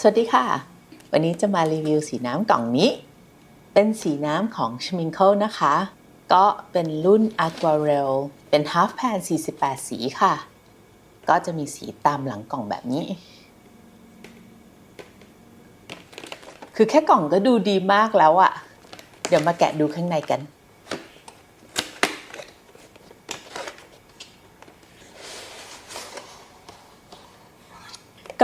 สวัสดีค่ะ วันนี้จะมารีวิวสีน้ำกล่องนี้ เป็นสีน้ำของ s c h m i n k l นะคะ ก็เป็นรุ่น Aquarel เป็น Half Pan 48 สีค่ะ ก็จะมีสีตามหลังกล่องแบบนี้ คือแค่กล่องก็ดูดีมากแล้วอะเดี๋ยวมาแกะดูข้างในกัน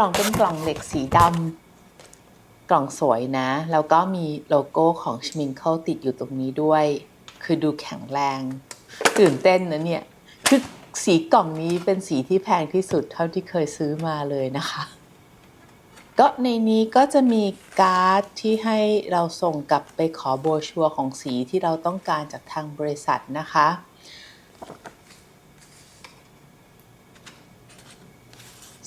ล่องเป็นกล่องเหล็กสีดำกล่องสวยนะ แล้วก็มีโลโก้ของชมิงเคิลติดอยู่ตรงนี้ด้วย คือดูแข็งแรง ตื่นเต้นนะเนี่ย คือสีกล่องนี้เป็นสีที่แพงที่สุดเท่าที่เคยซื้อมาเลยนะคะ ก็ในนี้ก็จะมีการ์ดที่ให้เราส่งกลับไปขอโบชัวของสีที่เราต้องการจากทางบริษัทนะคะ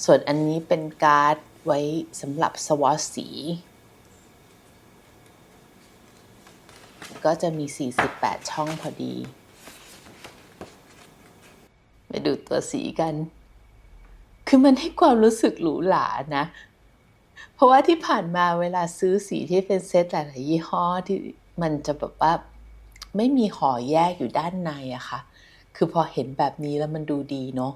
ส่วนอันนี้เป็นการ์ดไว้สำหรับสวอสี ก็จะมี 48 ช่องพอดีไปดูตัวสีกัน คือมันให้ความรู้สึกหรูหรานะ เพราะว่าที่ผ่านมาเวลาซื้อสีที่เป็นเซตหลายยี่ห้อที่มันจะแบบว่าไม่มีห่อแยกอยู่ด้านในอะค่ะ คือพอเห็นแบบนี้แล้วมันดูดีเนาะ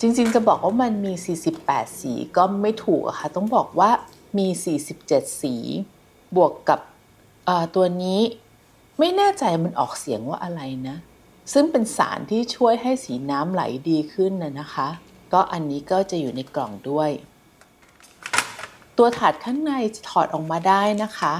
จริงๆจะบอกว่ามันมี 48 สีก็ไม่ถูกอะค่ะ ต้องบอกว่ามี 47 สี บวกกับตัวนี้ไม่แน่ใจมันออกเสียงว่าอะไรนะ ซึ่งเป็นสารที่ช่วยให้สีน้ำไหลดีขึ้นนะนะคะ ก็อันนี้ก็จะอยู่ในกล่องด้วย ตัวถาดข้างในจะถอดออกมาได้นะคะ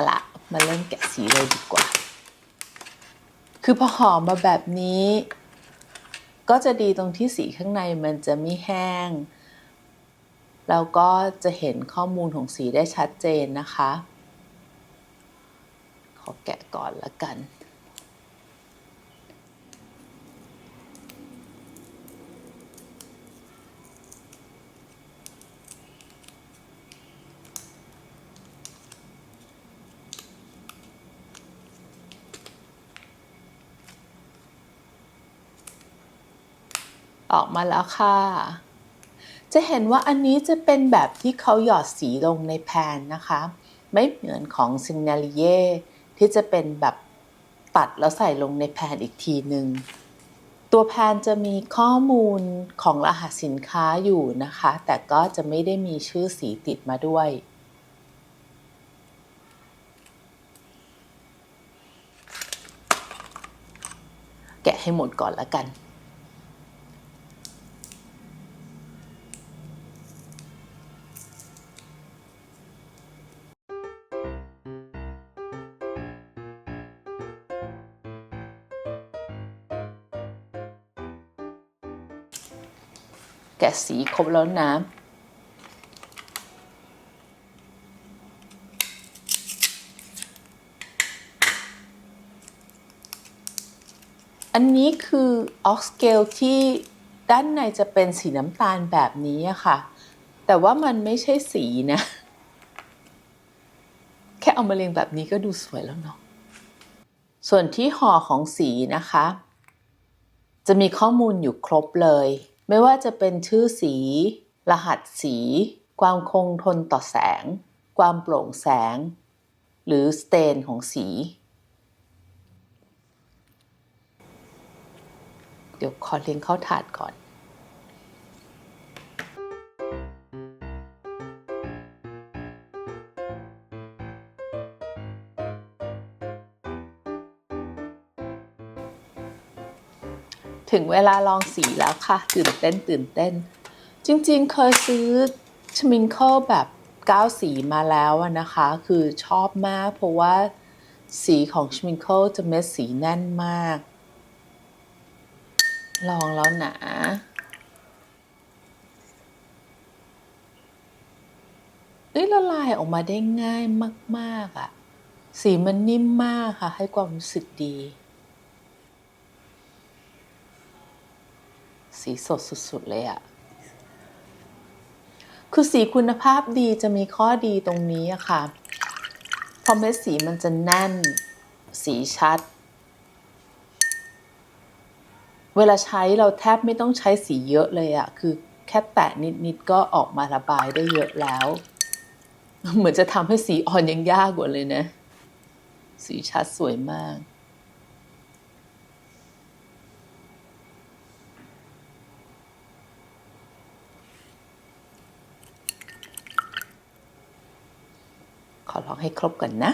นั่นละมาเริ่มแกะสีเลยดีกว่า คือพอห่อมาแบบนี้ ก็จะดีตรงที่สีข้างในมันจะไม่แห้ง แล้วก็จะเห็นข้อมูลของสีได้ชัดเจนนะคะ ขอแกะก่อนละกัน ออกมาแล้วค่ะ จะเห็นว่าอันนี้จะเป็นแบบที่เขาหยอดสีลงในแพนนะคะ ไม่เหมือนของซิงนาริเย่ที่จะเป็นแบบตัดแล้วใส่ลงในแพนอีกทีหนึ่งตัวแพนจะมีข้อมูลของรหัสสินค้าอยู่นะคะ แต่ก็จะไม่ได้มีชื่อสีติดมาด้วย แกะให้หมดก่อนละกัน แกะสีครบแล้วนะอันนี้คือออกสเกลที่ด้านในจะเป็นสีน้ำตาลแบบนี้อะค่ะ แต่ว่ามันไม่ใช่สีนะ แค่เอามาเรียงแบบนี้ก็ดูสวยแล้วเนาะส่วนที่ห่อของสีนะคะ จะมีข้อมูลอยู่ครบเลย ไม่ว่าจะเป็นชื่อสี รหัสสี ความคงทนต่อแสง ความโปร่งแสง หรือสเตนของสี เดี๋ยวขอเลี้ยงเข้าถาดก่อน ถึงเวลาลองสีแล้วค่ะ ตื่นเต้นตื่นเต้น จริงๆ เคยซื้อชมิงเคิลแบบก้าสีมาแล้วนะคะ คือชอบมาก เพราะว่าสีของชมิงเคิลจะเม็ดสีแน่นมาก ลองแล้วนะเอ้ยละลายออกมาได้ง่ายมาก ๆอะ สีมันนิ่มมากค่ะ ให้ความรู้สึกดี สีสดสุด ๆ เลยอะคือสีคุณภาพดีจะมีข้อดีตรงนี้อะค่ะพอเม็ดสีมันจะแน่น สีชัด เวลาใช้เราแทบไม่ต้องใช้สีเยอะเลยอะคือแค่แตะนิด ๆ ก็ออกมาระบายได้เยอะแล้ว เหมือนจะทำให้สีอ่อนยังยากกว่าเลยนะ สีชัดสวยมาก ขอลองให้ครบก่อนนะ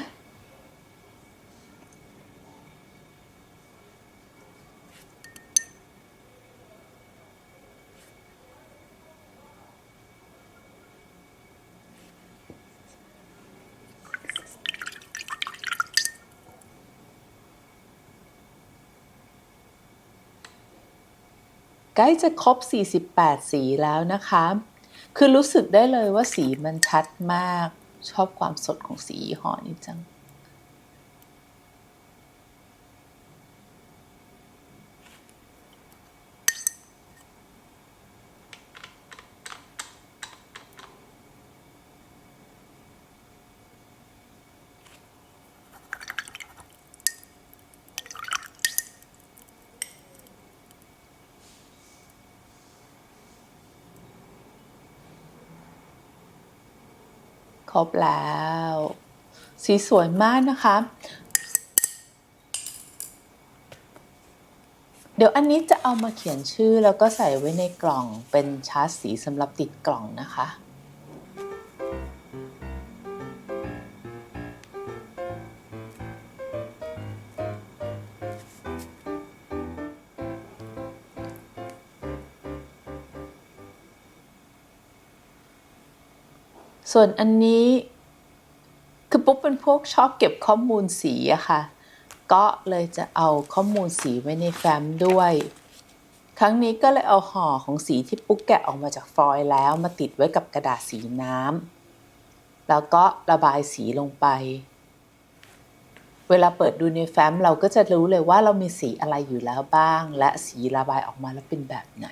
ใกล้จะครบ 48 สีแล้วนะคะ คือรู้สึกได้เลยว่าสีมันชัดมาก ชอบความสดของสียี่ห้อนี้จัง บแล้ว สีสวยมากนะคะ เดี๋ยวอันนี้จะเอามาเขียนชื่อแล้วก็ใส่ไว้ในกล่องเป็นชาร์ตสีสำหรับติดกล่องนะคะ ส่วนอันนี้คือปุ๊บเป็นพวกชอบเก็บข้อมูลสีอะค่ะ ก็เลยจะเอาข้อมูลสีไว้ในแฟ้มด้วย ครั้งนี้ก็เลยเอาห่อของสีที่ปุ๊กแกะออกมาจากฟอยล์แล้วมาติดไว้กับกระดาษสีน้ำแล้วก็ระบายสีลงไป เวลาเปิดดูในแฟ้มเราก็จะรู้เลยว่าเรามีสีอะไรอยู่แล้วบ้าง และสีระบายออกมาแล้วเป็นแบบไหน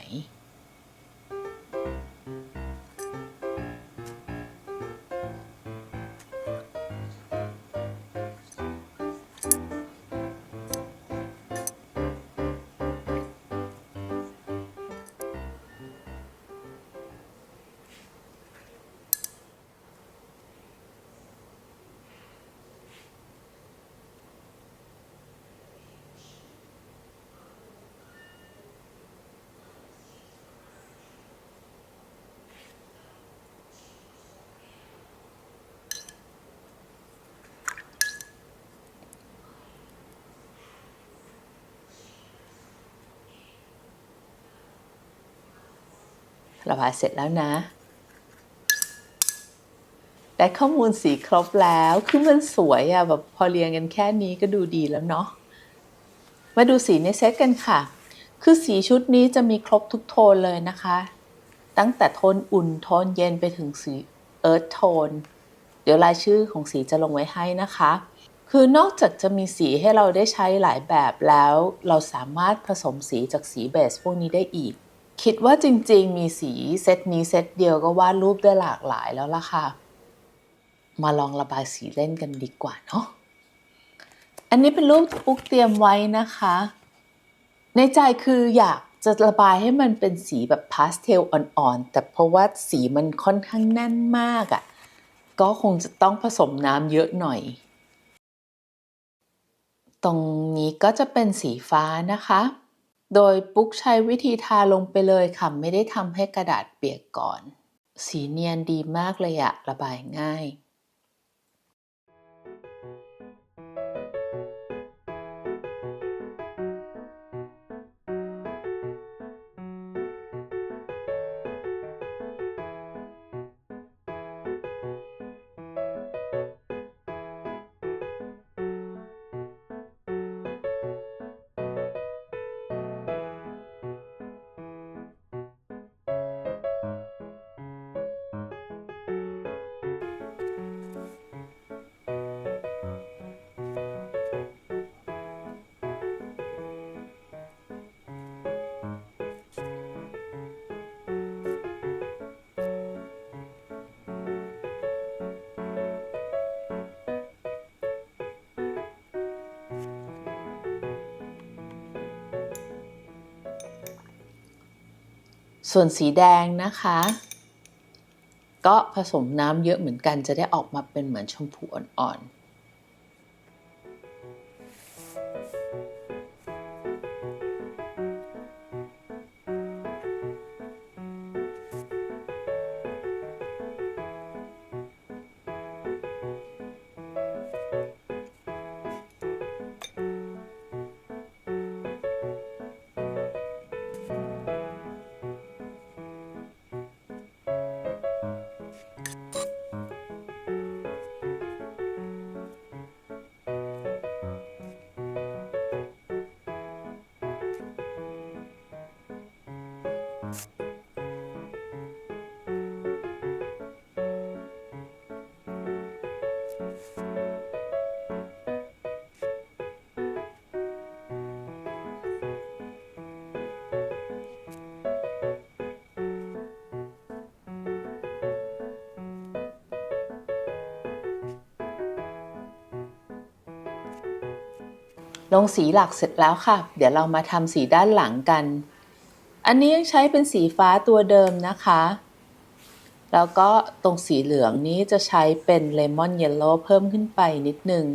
เระบาเสร็จแล้วนะได้ข้อมูลสีครบแล้ว คือมันสวยอะแบบพอเรียงกันแค่นี้ก็ดูดีแล้วเนาะ มาดูสีในเซตกันค่ะ คือสีชุดนี้จะมีครบทุกโทนเลยนะคะ ตั้งแต่โทนอุ่นโทนเย็นไปถึงสีเอิร์ธโทน เดี๋ยวรายชื่อของสีจะลงไว้ให้นะคะ คือนอกจากจะมีสีให้เราได้ใช้หลายแบบแล้ว เราสามารถผสมสีจากสีเบสพวกนี้ได้อีก คิดว่าจริงๆ มีสีเซตนี้เซตเดียวก็วาดรูปได้หลากหลายแล้วล่ะค่ะ มาลองระบายสีเล่นกันดีกว่าเนาะ อันนี้เป็นรูปที่ปุ๊กเตรียมไว้นะคะ ในใจคืออยากจะระบายให้มันเป็นสีแบบพาสเทลอ่อนๆ แต่เพราะว่าสีมันค่อนข้างแน่นมากอะ่ะ ก็คงจะต้องผสมน้ำเยอะหน่อย ตรงนี้ก็จะเป็นสีฟ้านะคะ โดยปุ๊กใช้วิธีทาลงไปเลยค่ะ ไม่ได้ทำให้กระดาษเปียกก่อน สีเนียนดีมากเลยอะระบายง่าย ส่วนสีแดงนะคะ ก็ผสมน้ำเยอะเหมือนกันจะได้ออกมาเป็นเหมือนชมพูอ่อนๆ ลงสีหลักเสร็จแล้วค่ะ เดี๋ยวเรามาทำสีด้านหลังกัน อันนี้ยังใช้เป็นสีฟ้าตัวเดิมนะคะ แล้วก็ตรงสีเหลืองนี้จะใช้เป็นเลมอนเยลโล่เพิ่มขึ้นไปนิดนึง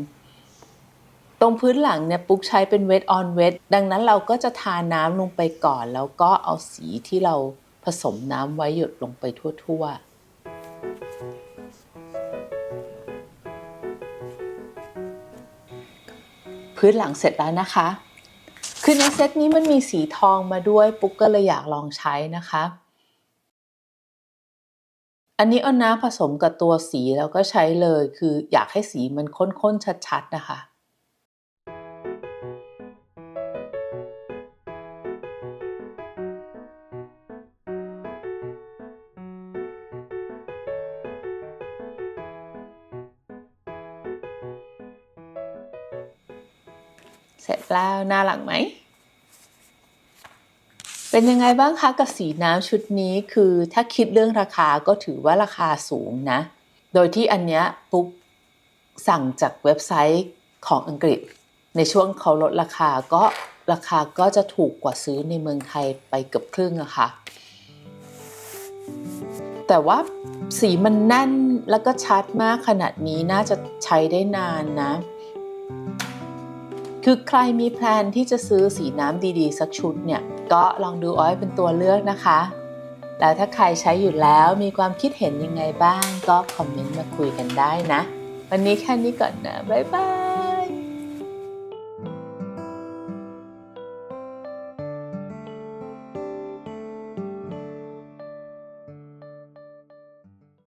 ตรงพื้นหลังเนี่ยปุ๊กใช้เป็นเวทออนเวทดังนั้นเราก็จะทาน้ำลงไปก่อน แล้วก็เอาสีที่เราผสมน้ำไว้หยดลงไปทั่ว ๆพื้นหลังเสร็จแล้วนะคะ คือในเซตนี้มันมีสีทองมาด้วยปุ๊กก็เลยอยากลองใช้นะคะ อันนี้เอาน้ำผสมกับตัวสีแล้วก็ใช้เลยคืออยากให้สีมันข้นๆชัดๆนะคะเสร็จแล้วน่ารักไหม เป็นยังไงบ้างคะกับสีน้ำชุดนี้คือถ้าคิดเรื่องราคาก็ถือว่าราคาสูงนะ โดยที่อันเนี้ยปุ๊กสั่งจากเว็บไซต์ของอังกฤษ ในช่วงเขาลดราคาก็ราคาก็จะถูกกว่าซื้อในเมืองไทยไปเกือบครึ่งอะค่ะ แต่ว่าสีมันแน่นแล้วก็ชัดมากขนาดนี้น่าจะใช้ได้นานนะ คือใครมีแพลนที่จะซื้อสีน้ำดีๆ สักชุดเนี่ย ก็ลองดูอ้อยเป็นตัวเลือกนะคะ แล้วถ้าใครใช้อยู่แล้วมีความคิดเห็นยังไงบ้าง ก็คอมเมนต์มาคุยกันได้นะ วันนี้แค่นี้ก่อนนะ บ๊ายบาย